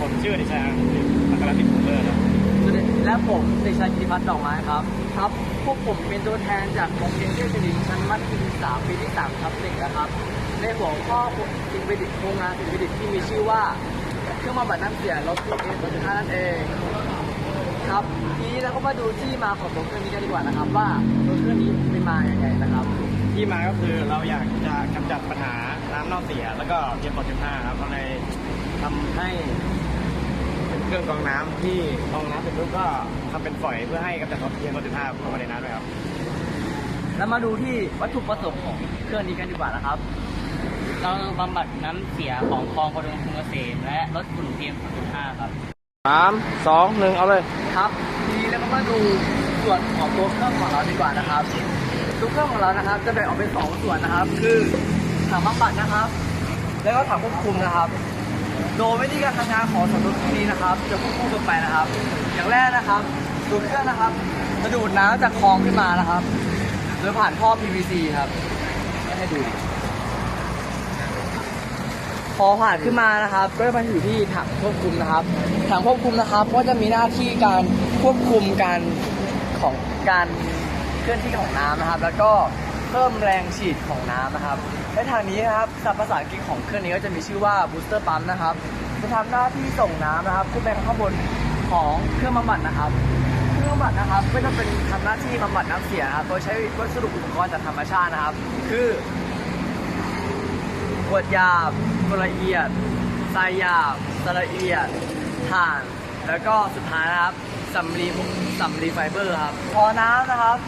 ผมชื่อเด็กชายอัครทิพย์ภูมิเลิศครับและผมเด็กชายกิติพัฒน์ดอกไม้ครับ ครับพวกผมเป็นตัวแทนจากโรงเรียนเทศศิริชั้นมัธยมศึกษาปีที่3ทับหนึ่งนะครับ ในหัวข้อสิ่งประดิษฐ์โครงงานสิ่งประดิษฐ์ที่มีชื่อว่าเครื่องบำบัดน้ำเสียลดพีเอ็มสองจุดห้านั่นเองครับทีนี้เราก็มาดูที่มาของรถเครื่องนี้กันดีกว่านะครับ ว่ารถเครื่องนี้เป็นมาอย่างไรนะครับ ที่มาก็คือเราอยากจะกำจัดปัญหาน้ำเน่าเสีย แล้วก็เพียง2.5ครับเราเลยทำให้ เป็นเครื่องกรองน้ำที่กรองน้ำเสร็จปุ๊บก็ทำเป็นฝอยเพื่อให้กำจัดเพียง2.5เข้ามาในน้ำด้วยครับ แล้วมาดูที่วัตถุประสงค์ของเครื่องนี้กันดีกว่านะครับ เราบำบัดน้ำเสียของคลองพดุงกรุงเกษมและลดฝุ่น PM 2.5 ครับ สามสองหนึ่งเอาเลย ครับทีนี้เราก็มาดูส่วนของตัวเครื่องของเราดีกว่านะครับตัวเครื่องของเรานะครับ จะแบ่งออกเป็นสองส่วนนะครับ คือถังบำบัดนะครับ แล้วก็ถังควบคุมนะครับ โดยวิธีการทำงานของสองตัวนี้นะครับ จะควบคู่กันไปนะครับ อย่างแรกนะครับตัวเครื่องนะครับจะดูดน้ำจากคลองขึ้นมานะครับ โดยผ่านท่อ PVC ครับให้ดูดิพอผ่านขึ้นมานะครับ ก็จะมาอยู่ที่ถังควบคุมนะครับถังควบคุมนะครับ ก็จะมีหน้าที่การควบคุมการของการเคลื่อนที่ของน้ำนะครับ แล้วก็เพิ่มแรงฉีดของน้ำนะครับ ในทางนี้นะครับศัพท์ภาษาอังกฤษของเครื่องนี้ก็จะมีชื่อว่า booster pump นะครับ จะทำหน้าที่ส่งน้ำนะครับขึ้นไปข้างบนของเครื่องบำบัดนะครับ เครื่องบำบัดนะครับก็จะเป็นทำหน้าที่บำบัดน้ำเสียครับโดยใช้วัสดุอุปกรณ์จากธรรมชาตินะครับ คือขวดหยาบกรวดละเอียดทรายหยาบสระเอียดถ่าน แล้วก็สุดท้ายนะครับสำลีสำลีไฟเบอร์ครับ พอน้ำนะครับ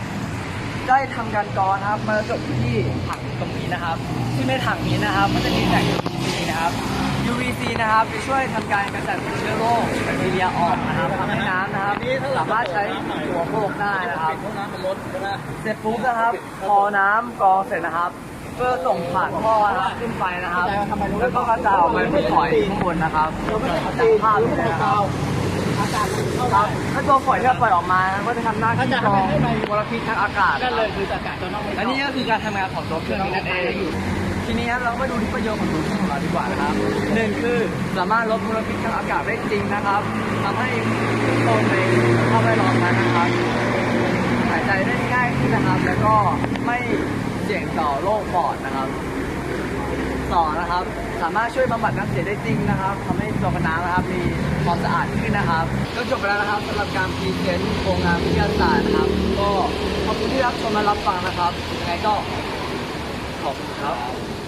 ได้ทำการกรองนะครับมาจบที่ถังตรง นี้นะครับ ซึ่งในถังนี้นะครับก็จะมีแสง UVC นะครับ UVC นะครับจะช่วยทำการกำจัดเชื้อโรคแบคทีเรียออกนะครับทำให้น้ำนะครับสามารถใช้ตัวโภคได้นะครับเสร็จปุ๊บนะครับพอน้ำกรองเสร็จนะครับเพื่อส่งผ่านท่อนะครับขึ้นไปนะครับ แล้วก็กระจายออกไปที่ฝอยข้างบนนะครับจากภาพนี้นะครับ ครับถ้าตัวฝอยที่เราปล่อยออกมานะก็จะทำหน้าที่กรองมลพิษทางอากาศนั่นเลยคืออากาศจะนอกไม่และนี่ก็คือการทำงานของตัวเครื่องนี้นั่นเองทีนี้เรามาดูที่ประโยชน์ของตัวเครื่องของเราดีกว่านะครับหนึ่งคือสามารถลดมลพิษทางอากาศได้จริงนะครับทำให้ทุกคนในสภาพแวดล้อมนั้นนะครับหายใจได้ง่ายขึ้นนะครับ แล้วก็ไม่เสี่ยงต่อโรคปอดนะครับ ต่อนะครับ สามารถช่วยบำบัดน้ำเสียได้จริงนะครับทำให้ตัวกระน้ำนะครับ มีความสะอาดขึ้นนะครับ ก็จบไปแล้วนะครับสำหรับการพรีเซนต์โครงงานวิทยาศาสตร์นะครับ ก็ขอบคุณที่รับชมและรับฟังนะครับยังไงก็ขอบคุณครับ